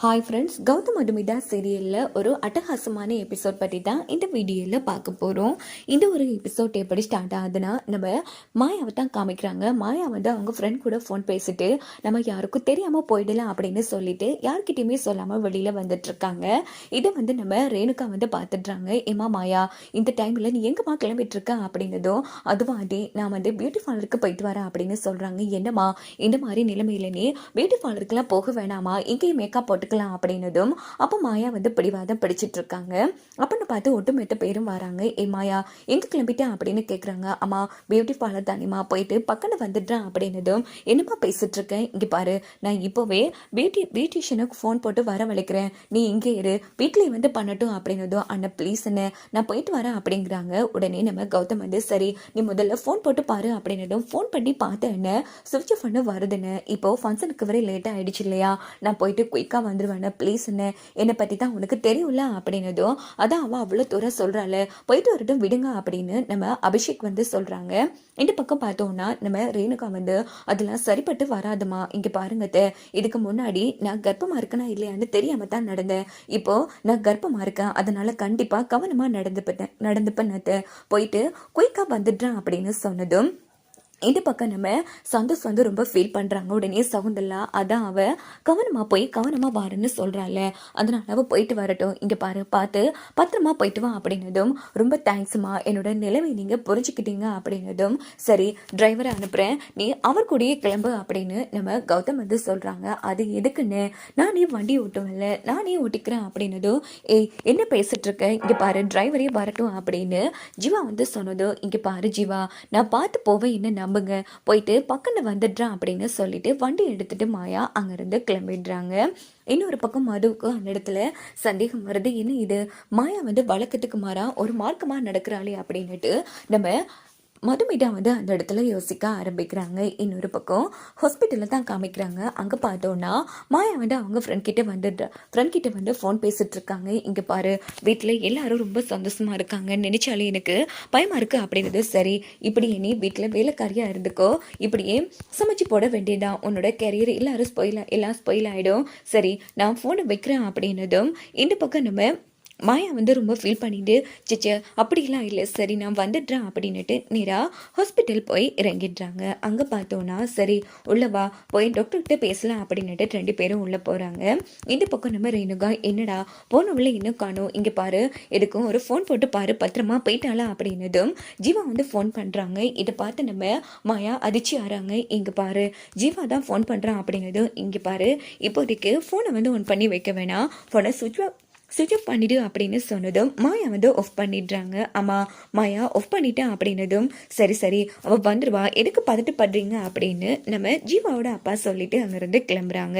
Hi friends Gautham Madhumitha சீரியலில் ஒரு அட்டகாசமான எபிசோட் பற்றி தான் இந்த வீடியோவில் பார்க்க போகிறோம் இந்த ஒரு எபிசோட் எப்படி ஸ்டார்ட் ஆகுதுன்னா நம்ம மாயாவை தான் காமிக்கிறாங்க. மாயா வந்து அவங்க ஃப்ரெண்ட் கூட ஃபோன் பேசிட்டு நம்ம யாருக்கும் தெரியாமல் போயிடலாம் அப்படின்னு சொல்லிட்டு யார்கிட்டையுமே சொல்லாமல் வெளியில் வந்துட்டுருக்காங்க. இதை வந்து நம்ம ரேணுகா வந்து பார்த்துட்றாங்க. ஏமா மாயா இந்த டைமில் நீ எங்கேம்மா கிளம்பிட்டுருக்க? அப்படின்னதும் அதுவாண்டி நான் வந்து பியூட்டி பார்லருக்கு போயிட்டு வரேன் அப்படின்னு சொல்கிறாங்க என்னம்மா இந்த மாதிரி நிலைமையில நீ பியூட்டி பார்லருக்குலாம் போக வேணாமா இங்கேயும் மேக்கப் போட்டுக்கலாம் அப்படின்னதும் அப்போ மாயா வந்து பிடிவாதம் பிடிச்சிட்டு இருக்காங்க அப்படின்னு பார்த்து ஒட்டுமொத்த பேரும் வராங்க. ஏ மாயா எங்கே கிளம்பிட்டேன் அப்படின்னு கேட்குறாங்க அம்மா பியூட்டி பார்லர் தானேம்மா போயிட்டு பக்கத்தில் வந்துடுறேன். அப்படின்னதும் என்னப்பா பேசிட்டு இருக்கேன் இங்கே பாரு நான் இப்போவே பியூட்டி பியூட்டிஷியனுக்கு ஃபோன் போட்டு வரவழைக்கிறேன். நீ இங்கே இரு. வீட்லேயே வந்து பண்ணட்டும். அப்படின்னதும் அண்ணா ப்ளீஸ் என்ன நான் போயிட்டு வரேன். அப்படிங்கிறாங்க. உடனே நம்ம கௌதம் வந்து சரி நீ முதல்ல ஃபோன் போட்டு பாரு. அப்படின்னதும் ஃபோன் பண்ணி பார்த்தேன் சுவிட்ச் ஆஃப் பண்ண வருதுன்னு இப்போ ஃபங்க்ஷனுக்கு வரை லேட் ஆயிடுச்சு இல்லையா? நான் போயிட்டு குயிக்காக வந்து வந்துடுவேன் ப்ளீஸ் என்ன என்னை பற்றி தான் உனக்கு தெரியும்ல அப்படின்னதும் அதான் அவள் அவ்வளோ தூரம் சொல்கிறாள் போயிட்டு வரட்டும் விடுங்க அப்படின்னு நம்ம அபிஷேக் வந்து சொல்கிறாங்க இந்த பக்கம் பார்த்தோம்னா நம்ம ரேணுகா வந்து அதெல்லாம் சரிப்பட்டு வராதுமா இங்கே பாருங்க இதுக்கு முன்னாடி நான் கர்ப்பமாக இருக்கேனா இல்லையான்னு தெரியாமல் தான் நடந்தேன். இப்போது நான் கர்ப்பமாக இருக்கேன். அதனால் கண்டிப்பாக கவனமாக நடந்துப்பேன் நடந்துப்பேன் போயிட்டு குயிக்காக வந்துடுறேன் அப்படின்னு சொன்னதும் இந்த பக்கம் நம்ம சந்தோஷ் வந்து ரொம்ப ஃபீல் பண்ணுறாங்க உடனே சவுந்தல்லா அதான் அவ கவனமாக போய் கவனமாக வாருன்னு சொல்கிறாள் அதனால அவள் போயிட்டு வரட்டும். இங்கே பாரு பார்த்து பத்திரமா போயிட்டு வா அப்படின்னதும் ரொம்ப தேங்க்ஸ்மா என்னோட நிலைமை நீங்கள் புரிஞ்சுக்கிட்டீங்க அப்படின்னதும் சரி டிரைவரை அனுப்புகிறேன் நீ அவர் கூடயே கிளம்பு அப்படின்னு நம்ம கௌதம் வந்து சொல்கிறாங்க அது எதுக்குன்னு? நானே வண்டி ஓட்டுவேன்ல. நானே ஓட்டிக்கிறேன் அப்படின்னதும் ஏய் என்ன பேசிகிட்ருக்க இங்கே பாரு டிரைவரே வரட்டும் அப்படின்னு ஜீவா வந்து சொன்னதும் இங்கே பாரு ஜீவா. நான் பார்த்து போவேன். என்ன நம்புங்க. போயிட்டு பக்கத்தில் வந்துடுறான் அப்படின்னு சொல்லிட்டு வண்டி எடுத்துட்டு மாயா அங்கேருந்து கிளம்பிடுறாங்க. இன்னொரு பக்கம் மதுவுக்கு அந்த இடத்துல சந்தேகம் வருது. என்ன இது? மாயா வந்து வழக்கத்துக்கு மாறா? ஒரு மார்க்கமாக நடக்கிறாளே அப்படின்னுட்டு நம்ம மதுமிதா வந்து அந்த இடத்துல யோசிக்க ஆரம்பிக்கிறாங்க. இன்னொரு பக்கம் ஹாஸ்பிட்டலில் தான் காமிக்கிறாங்க. அங்கே பார்த்தோன்னா மாயா வந்து அவங்க ஃப்ரெண்ட் கிட்டே வந்து ஃப்ரெண்ட் கிட்டே வந்து ஃபோன் பேசிகிட்ருக்காங்க இருக்காங்க. இங்கே பாரு வீட்டில் எல்லாரும் ரொம்ப சந்தோஷமாக இருக்காங்க. நினைச்சாலே எனக்கு பயமாக இருக்குது அப்படின்றது சரி. இப்படி நீ வீட்டில் வேலைக்காரியாக இருந்துக்கோ. இப்படியே சமைச்சு போட வேண்டியதான் உன்னோட கெரியர் எல்லாரும் ஸ்பொயில் எல்லாம் ஸ்பொயில் ஆகிடும் சரி நான் ஃபோனை வைக்கிறேன் அப்படின்னதும் இந்த பக்கம் நம்ம மாயா வந்து ரொம்ப ஃபீல் பண்ணிட்டு சிச்ச அப்படிலாம் இல்லை சரி நான் வந்துடுறேன் அப்படின்னுட்டு நேராக ஹாஸ்பிட்டல் போய் இறங்கிடுறாங்க. அங்கே பார்த்தோன்னா சரி உள்ளவா போய் டாக்டர்கிட்ட பேசலாம் அப்படின்னுட்டு ரெண்டு பேரும் உள்ளே போகிறாங்க இந்த பக்கம் நம்ம ரேணுகா என்னடா போனவள இன்னும் காணும்? இங்கே பாரு எதுக்கும் ஒரு ஃபோன் போட்டு பாரு பத்திரமா போயிட்டாளா? அப்படின்னதும் ஜீவா வந்து ஃபோன் பண்ணுறாங்க இதை பார்த்து நம்ம மாயா அதிர்ச்சி ஆறாங்க. இங்கே பாரு ஜீவா தான் ஃபோன் பண்ணுறான் அப்படின்னதும் இங்கே பாரு இப்போதைக்கு ஃபோனை வந்து ஒன் பண்ணி வைக்க வேணாம். ஃபோனை சுவிட்ச் சுவிச் ஆஃப் பண்ணிடு அப்படின்னு சொன்னதும் மாயா வந்து ஆஃப் பண்ணிடுறாங்க. ஆமாம் மாயா ஆஃப் பண்ணிட்டேன் அப்படின்னதும் சரி சரி அவள் வந்துடுவா எதுக்கு பதட்டு படுறீங்க அப்படின்னு நம்ம ஜீவாவோட அப்பா சொல்லிட்டு அங்கேருந்து கிளம்புறாங்க.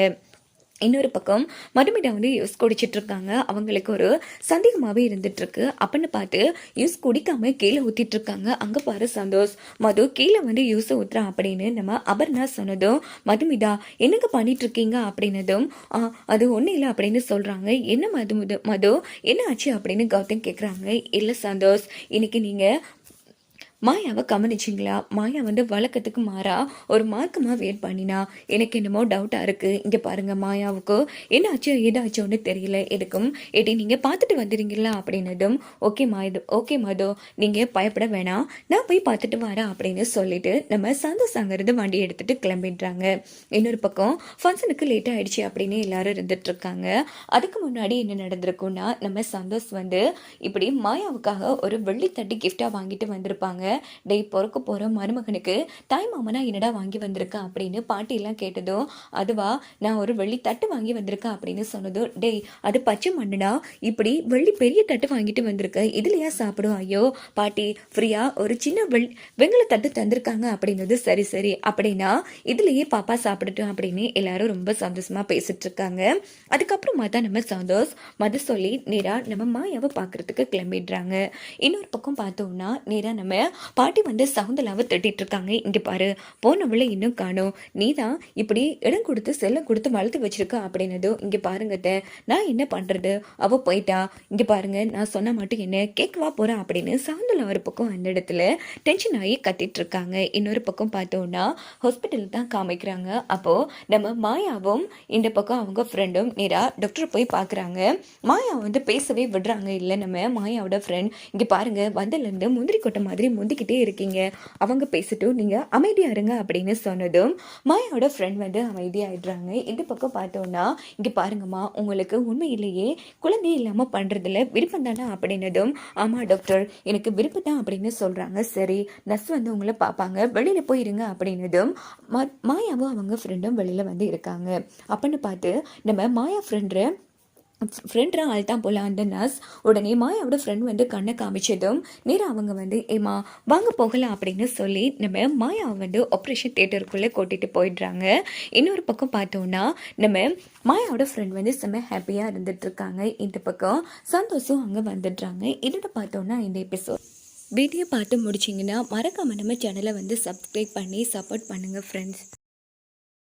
இன்னொரு பக்கம் மதுமிதா வந்து யூஸ் குடிச்சிட்டு இருக்காங்க அவங்களுக்கு ஒரு சந்தேகமாகவே இருந்துட்டு இருக்கு அப்படின்னு பார்த்து யூஸ் குடிக்காம கீழே ஊத்திட்டு இருக்காங்க அங்க பாரு சந்தோஷ் மது கீழே வந்து யூஸ் ஊற்றுறான் அப்படின்னு நம்ம அபர்ணா சொன்னதும் மதுமிதா என்னங்க பண்ணிட்டு இருக்கீங்க அப்படின்னதும் அது ஒன்றும் இல்லை அப்படின்னு சொல்றாங்க. என்ன மது மது மது? என்ன ஆச்சு? அப்படின்னு கௌதம் கேட்குறாங்க இல்லை சந்தோஷ் இன்னைக்கு நீங்க மாயாவை கவனிச்சிங்களா? மாயா வந்து வழக்கத்துக்கு மாறா ஒரு மார்க்கமாக வெயிட் பண்ணினா. எனக்கு என்னமோ டவுட்டாக இருக்குது இங்கே பாருங்கள் மாயாவுக்கு என்னாச்சோ ஆச்சு ஒன்று தெரியல. எதுக்கும்? ஏடி நீங்கள் பார்த்துட்டு வந்துடுறீங்களா அப்படின்னதும் ஓகே மாது ஓகே மாதோ. நீங்கள் பயப்பட வேணாம். நான் போய் பார்த்துட்டு வரேன் அப்படின்னு சொல்லிட்டு நம்ம சந்தோஷங்கிறது வண்டி எடுத்துகிட்டு கிளம்பிடுறாங்க. இன்னொரு பக்கம் ஃபங்க்ஷனுக்கு லேட் ஆகிடுச்சு அப்படின்னு எல்லாரும் இருந்துட்டு இருக்காங்க அதுக்கு முன்னாடி என்ன நடந்திருக்கும்னா நம்ம சந்தோஷ் வந்து இப்படி மாயாவுக்காக ஒரு வெள்ளி தட்டி கிஃப்டாக வாங்கிட்டு வந்திருப்பாங்க. டேய் பிறக்க போகிற மருமகனுக்கு தாய் மாமனா என்னடா வாங்கி வந்திருக்கா அப்படின்னு பாட்டியெல்லாம் கேட்டதும் அதுவா நான் ஒரு வெள்ளி தட்டு வாங்கி வந்திருக்கேன் அப்படின்னு சொன்னதும் டேய் அது பச்சை மண்ணுடா இப்படி வெள்ளி பெரிய தட்டு வாங்கிட்டு வந்திருக்க இதுலையா சாப்பிடும் ஐயோ பாட்டி ஃப்ரீயா ஒரு சின்ன வெள் வெங்கல தட்டு தந்திருக்காங்க அப்படின்னது சரி சரி அப்படின்னா இதுலேயே பாப்பா சாப்பிடட்டும் அப்படின்னு எல்லாரும் ரொம்ப சந்தோஷமா பேசிட்டு இருக்காங்க. அதுக்கப்புறமா தான் நம்ம சந்தோஷ் மது சொல்லி நேரா நம்ம மாயாவை பார்க்கறதுக்கு கிளம்பிடுறாங்க. இன்னொரு பக்கம் பார்த்தோம்னா நேரா நம்ம பாட்டி வந்து சவுந்தலாவை திட்டிட்டு இருக்காங்க இங்கே பாரு போனவளை இன்னும் காணும். நீ தான் இப்படி இடம் கொடுத்து செல்லம் கொடுத்து வளர்த்து வச்சிருக்க அப்படின்னதும் இங்கே பாருங்க நான் என்ன பண்ணுறது அவள் போயிட்டா. இங்கே பாருங்க நான் சொன்ன மட்டும் என்ன கேட்கவா போகிறேன் அப்படின்னு சவுந்தலா ஒரு பக்கம் அந்த இடத்துல டென்ஷன் ஆகி கத்திட்டு இருக்காங்க இன்னொரு பக்கம் பார்த்தோன்னா ஹாஸ்பிட்டல் தான் காமிக்கிறாங்க. அப்போது நம்ம மாயாவும் இந்த பக்கம் அவங்க ஃப்ரெண்டும் நேராக டாக்டர் போய் பார்க்குறாங்க மாயா வந்து பேசவே விடுறாங்க. இல்லை நம்ம மாயாவோட ஃப்ரெண்ட் இங்கே பாருங்க வந்தலேருந்து முந்திரி கொட்டை மாதிரி முந்திரி முந்திக்கிட்டே இருக்கீங்க. அவங்க பேசிட்டும் நீங்கள் அமைதியாக இருங்க அப்படின்னு சொன்னதும் மாயாவோட ஃப்ரெண்ட் வந்து அமைதியாகிடுறாங்க இந்த பக்கம் பார்த்தோன்னா இங்கே பாருங்கம்மா உங்களுக்கு உண்மையிலேயே குழந்தை இல்லாமல் பண்ணுறதுல விருப்பம் தானே? அப்படின்னதும் ஆமாம் டாக்டர் எனக்கு விருப்பம் தான் அப்படின்னு சொல்கிறாங்க சரி நர்ஸ் வந்து உங்களை பார்ப்பாங்க. வெளியில் போயிருங்க அப்படின்னதும் மாயாவும் அவங்க ஃப்ரெண்டும் வெளியில் வந்து இருக்காங்க. அப்படின்னு பார்த்து நம்ம மாயா ஃப்ரெண்டு ஃப்ரெண்ட்ரா ஆள் தான் போல அந்த நர்ஸ் உடனே மாயாவோட ஃப்ரெண்ட் வந்து கண்ணை காமிச்சதும் நேராக அவங்க வந்து ஏமா வாங்க போகலாம் அப்படின்னு சொல்லி நம்ம மாயாவை வந்து ஆப்ரேஷன் தேட்டருக்குள்ளே கூட்டிகிட்டு போயிடுறாங்க. இன்னொரு பக்கம் பார்த்தோன்னா நம்ம மாயாவோட ஃப்ரெண்ட் வந்து செம்ம ஹாப்பியாக இருந்துட்டுருக்காங்க. இந்த பக்கம் சந்தோஷம் அங்கே வந்துடுறாங்க. இதோட பார்த்தோன்னா இந்த எபிசோட் வீடியோ பார்த்து முடிச்சிங்கன்னா மறக்காம நம்ம சேனலை வந்து சப்ஸ்கிரைப் பண்ணி சப்போர்ட் பண்ணுங்கள் ஃப்ரெண்ட்ஸ்